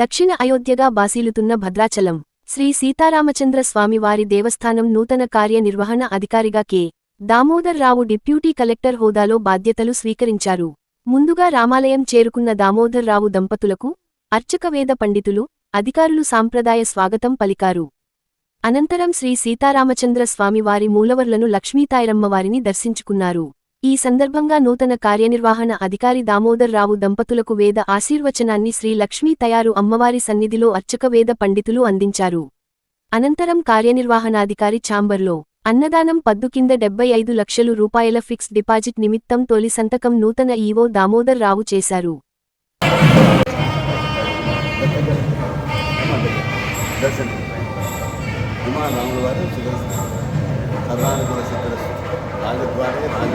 దక్షిణ అయోధ్యగా బాసీలుతున్న భద్రాచలం శ్రీ సీతారామచంద్ర స్వామివారి దేవస్థానం నూతన కార్యనిర్వహణ అధికారిగా K. Damodar Rao deputy collector హోదాలో బాధ్యతలు స్వీకరించారు. ముందుగా రామాలయం చేరుకున్న దామోదర్ రావు దంపతులకు అర్చకవేద పండితులు అధికారులు సాంప్రదాయ స్వాగతం పలికారు. అనంతరం శ్రీ సీతారామచంద్ర స్వామివారి మూలవర్లను లక్ష్మీతాయిరమ్మవారిని దర్శించుకున్నారు. ఈ సందర్భంగా నూతన కార్యనిర్వహణ అధికారి దామోదర్ రావు దంపతులకు వేద ఆశీర్వచనాన్ని శ్రీ లక్ష్మీ తయారు అమ్మవారి సన్నిధిలో అర్చక వేద పండితులు అందించారు. అనంతరం కార్యనిర్వహణాధికారి ఛాంబర్లో అన్నదానం పద్దు కింద డెబ్బై ఐదు లక్షలు రూపాయల ఫిక్స్ డిపాజిట్ నిమిత్తం తొలి సంతకం నూతన ఈవో దామోదర్ రావు చేశారు. దర్శనం. ಕರ್ನಾಟಕದ ರಾಜದ್ವಾರಿ ರಾಜ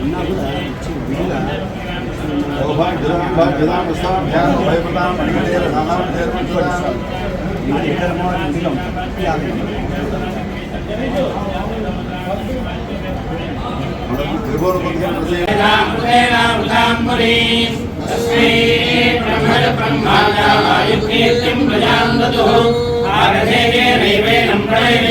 నమస్కారం సమర్పయామి విజ్ఞాన జ్ఞాన సుపర్ణాయ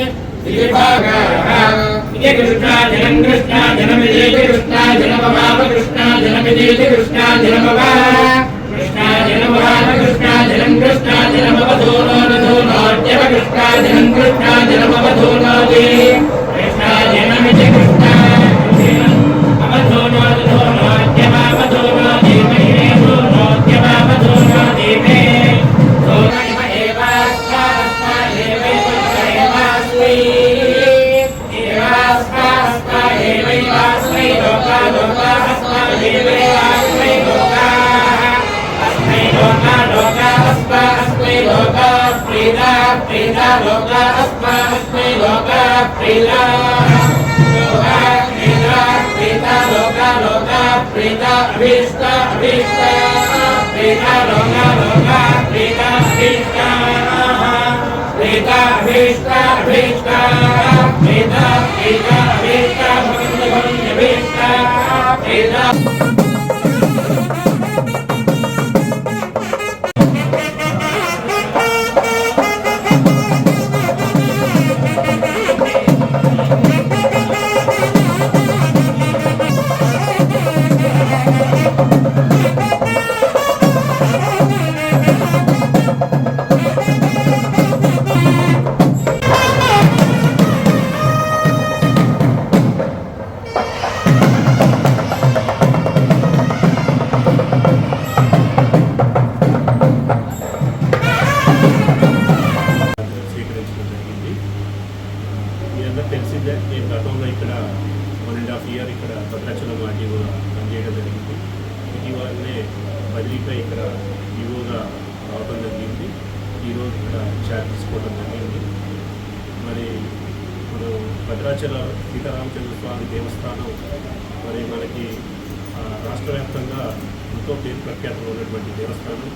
इति कृष्णा जनं कृष्णा जनमिदेति कृष्णा जनमवाप कृष्णा जनमिदेति कृष्णा जनमवा कृष्णा जनमवाप कृष्णा जनं कृष्णा जनमवधो नो नधो नोऽर्त्यव कृष्णा जनं कृष्णा जनमवधो नोऽदे ప్రీత లోక అస్మా అస్మై లోక ప్రీత లోక ప్రీత ప్రీత లోక లోక ప్రీత అభీష్ట అభీష్ట ప్రీత లోక లోక ప్రీత అభీష్ట ప్రీత అభీష్ట అభీష్ట ప్రీత ప్రీత అభీష్ట భవంతి భవంతి ఈవోగా రావడం జరిగింది. ఈరోజు ఇక్కడ చాట్ తీసుకోవడం జరిగింది. మరి ఇప్పుడు భద్రాచల సీతారామచంద్ర స్వామి దేవస్థానం మరి మనకి రాష్ట్ర వ్యాప్తంగా ఎంతో పేరు ప్రఖ్యాతలు ఉన్నటువంటి దేవస్థానం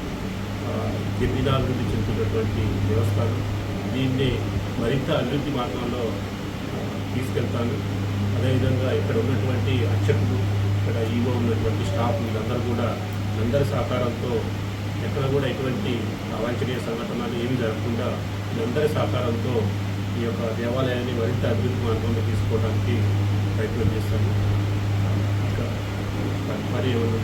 గిరిజనాభివృద్ధి చెందుతున్నటువంటి దేవస్థానం. దీన్ని మరింత అభివృద్ధి మార్గంలో తీసుకెళ్తాను. అదేవిధంగా ఇక్కడ ఉన్నటువంటి అర్చకులు ఇక్కడ ఈవో ఉన్నటువంటి స్టాఫ్ వీళ్ళందరూ కూడా అందరి సహకారంతో ఎక్కడ కూడా ఎటువంటి అవాంఛనీయ సంఘటనలు ఏమి జరగకుండా అందరి సహకారంతో ఈ యొక్క దేవాలయాన్ని మరింత అభివృద్ధి మార్గంలో తీసుకోవడానికి ప్రయత్నం చేస్తాను ఇంకా మరి ఏమైనా